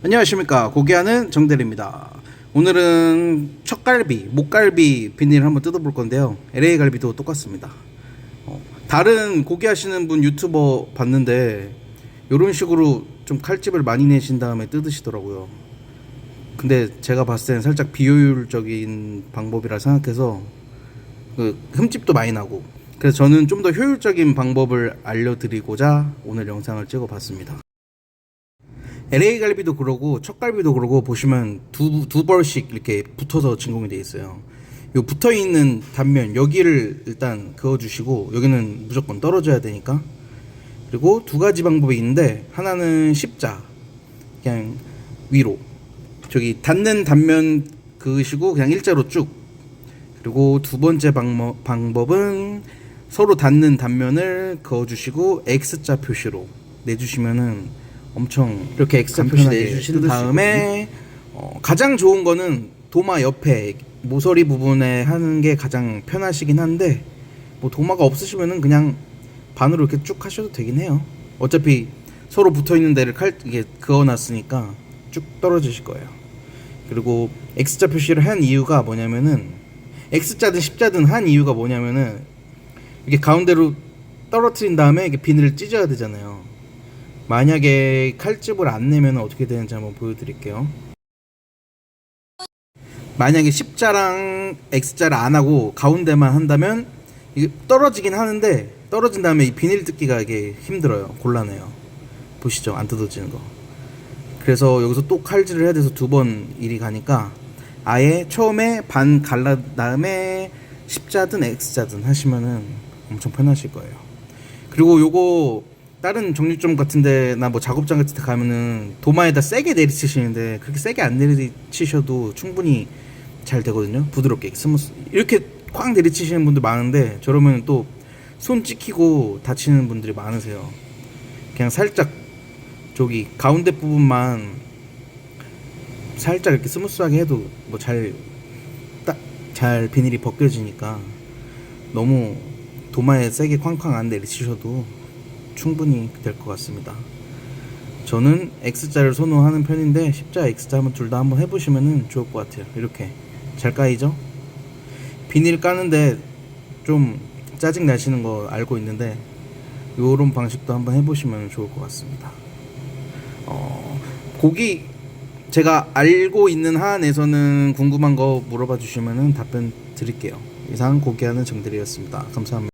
안녕하십니까. 고기하는 정대리입니다. 오늘은 척갈비, 목갈비 비닐을 한번 뜯어볼 건데요. LA 갈비도 똑같습니다. 어, 다른 고기 하시는 분 유튜버 봤는데 이런 식으로 좀 칼집을 많이 내신 다음에 뜯으시더라고요. 근데 제가 봤을 때는 살짝 비효율적인 방법이라 생각해서 그 흠집도 많이 나고. 그래서 저는 좀 더 효율적인 방법을 알려드리고자 오늘 영상을 찍어봤습니다 LA 갈비도 그러고 척갈비도 그러고 보시면 두, 두 벌씩 이렇게 붙어서 진공이 돼 있어요. 요 붙어 있는 단면 여기를 일단 그어 주시고 여기는 무조건 떨어져야 되니까. 그리고 두 가지 방법이 있는데 하나는 십자 그냥 위로 저기 닿는 단면 그으시고 그냥 일자로 쭉 그리고 두 번째 방법, 방법은 서로 닿는 단면을 그어 주시고 X자 표시로 내주시면은 엄청 이렇게 X자 표시 간편하게 내주신 뜯을 수 다음에 어, 가장 좋은 거는 도마 옆에 모서리 부분에 하는 게 가장 편하시긴 한데 뭐 도마가 없으시면은 그냥 반으로 이렇게 쭉 하셔도 되긴 해요. 어차피 서로 붙어 있는 데를 칼 이게 그어놨으니까 쭉 떨어지실 거예요. 그리고 X자 표시를 한 이유가 뭐냐면은 X자든 십자든 한 이유가 뭐냐면은 이게 가운데로 떨어뜨린 다음에 이게 비늘을 찢어야 되잖아요. 만약에 칼집을 안 내면 어떻게 되는지 한번 보여드릴게요. 만약에 십자랑 X자를 안 하고 가운데만 한다면 이게 떨어지긴 하는데 떨어진 다음에 이 비닐 뜯기가 이게 힘들어요. 곤란해요. 보시죠. 안 뜯어지는 거. 그래서 여기서 또 칼질을 해야 돼서 두 번 일이 가니까 아예 처음에 반 갈라 다음에 십자든 X자든 하시면은 엄청 편하실 거예요. 그리고 요거 다른 정육점 같은데 나 뭐 작업장 같은 데 가면은 도마에다 세게 내리치시는데 그렇게 세게 안 내리치셔도 충분히 잘 되거든요. 부드럽게 스무스 이렇게 쾅 내리치시는 분들 많은데 저러면 또 손 찍히고 다치는 분들이 많으세요. 그냥 살짝 저기 가운데 부분만 살짝 이렇게 스무스하게 해도 뭐 잘 딱 잘 비닐이 벗겨지니까 너무 도마에 세게 쾅쾅 안 내리치셔도 충분히 될 것 같습니다. 저는 X자를 선호하는 편인데 십자 X자 한번 둘 다 한번 해보시면 좋을 것 같아요. 이렇게 잘 까이죠? 비닐 까는데 좀 짜증 나시는 거 알고 있는데 요런 방식도 한번 해보시면 좋을 것 같습니다. 어, 고기 제가 알고 있는 한에서는 궁금한 거 물어봐 주시면 답변 드릴게요. 이상 고기하는 정들이었습니다. 감사합니다.